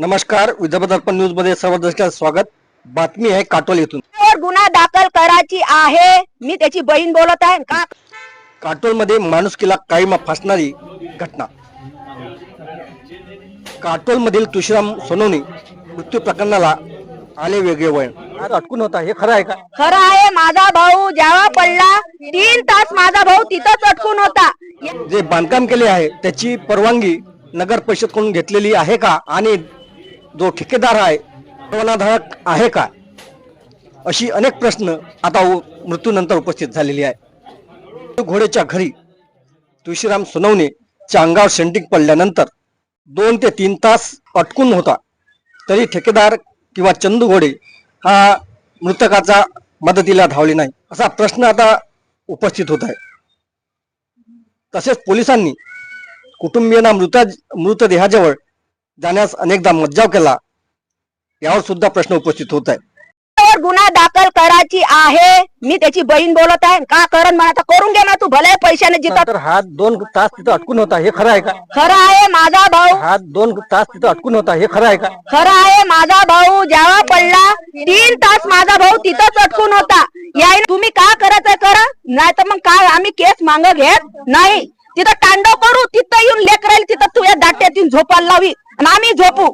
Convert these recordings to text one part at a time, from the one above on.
नमस्कार विदर्भ दर्पण न्यूजमध्ये सर्व स्वागत. बातमी आहे काटोल येथून. गुन्हा दाखल करायची आहे. मी त्याची बहीण बोलत आहे का? काटोलमध्ये माणुसकीला काळीमा फासणारी घटना. काटोल मधील तुळशीराम सोनवणे मृत्यू प्रकरणाला आले वेगळे वळण. अटकून होता हे खरं आहे का? खरं आहे माझा भाऊ जेव्हा पडला तीन तास माझा भाऊ तिथंच अटकून होता. जे बांधकाम केले आहे त्याची परवानगी नगर परिषदकडून घेतलेली आहे का? आणि जो ठेकेदार आहे परवानाधारक आहे का? अशी अनेक प्रश्न आता उ- मृत्यूनंतर उपस्थित झालेली आहे घोडेच्या घरी तुळशीराम सोनवणेच्या अंगावर सेंटिंग पडल्यानंतर दोन ते तीन तास अटकून होता. तरी ठेकेदार किंवा चंदू घोडे हा मृतकाचा मदतीला धावले नाही असा प्रश्न आता उपस्थित होत आहे. तसेच पोलिसांनी कुटुंबियांना मृत मृतदेहाजवळ जाण्यास अनेकदा मज्जाव केला. यावर सुद्धा प्रश्न उपस्थित होत आहे गुन्हा दाखल करायची आहे. मी त्याची बहीण बोलत आहे. का करण म्हणा आता करून घे ना तू. भले पैशाने जिथं तर हा दोन तास तिथं अटकून होता. हे खरं आहे का? खरं आहे माझा भाऊ हा दोन तास तिथं अटकून होता. हे खरं आहे का? खरं आहे माझा भाऊ जेव्हा पडला तीन तास माझा भाऊ तिथंच अटकून होता. याय तुम्ही का करायचंय करा नाही तर मग काय? आम्ही केस मांग घेत नाही. तिथं तांडव करू तिथं येऊन लेकरायला तिथं तुझ्या दाट्यात येऊन झोपायला लावी. आणि आम्ही झोपू.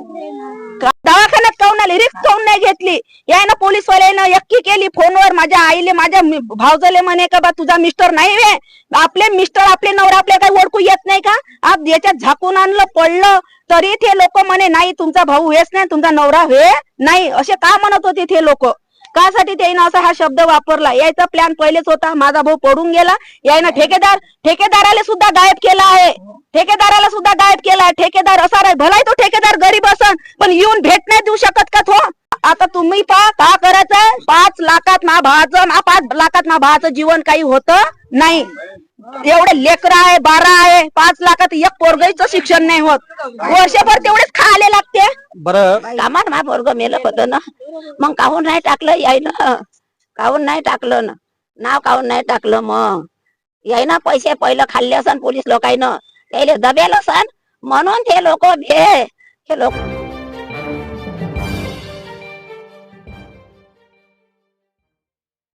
दवाखान्यात काऊन आली? रिक्स काऊन नाही घेतली? यायनं पोलीस वाल्यानं यक्की केली फोनवर. माझ्या आईले माझ्या भावजले म्हणे का बा तुझा मिस्टर नाही वे. आपले मिस्टर आपले नवरा आपल्या काही ओळखू येत नाही का? आप याच्यात झाकून आणलं पडलं. तरी ते लोक म्हणे नाही तुमचा भाऊ हेच नाही तुमचा नवरा हे नाही. असे का म्हणत होते ते लोक? कासाठी त्यानं असा हा शब्द वापरला. यायचा प्लॅन पहिलेच होता. माझा भाऊ पडून गेला. यायनं ठेकेदार ठेकेदाराला सुद्धा गायब केला आहे. ठेकेदाराला सुद्धा गायब केला आहे. ठेकेदार असा राय भलाही तो ठेकेदार गरीब असन पण येऊन भेट नाही देऊ शकत का तो? आता तुम्ही पहा का करायचं पाच लाखात ना भावाचं ना पाच लाखात ना भावाचं जीवन काही होतं नाही. एवढे लेकर आहे बारा आहे पाच लाखात एक पोरगाईचं शिक्षण नाही होत. वर्षभर तेवढेच खायला लागते. बरं. कामात मा पोरग मेलं होतं ना. मग काहून नाही टाकलं यायनं? काहून नाही टाकलं ना? नाव काहून नाही टाकलं मग? यायनं पैसे पहिलं खाल्ले असन पोलीस लोकांना त्याले दबेल असन? म्हणून ते लोक भे हे लोक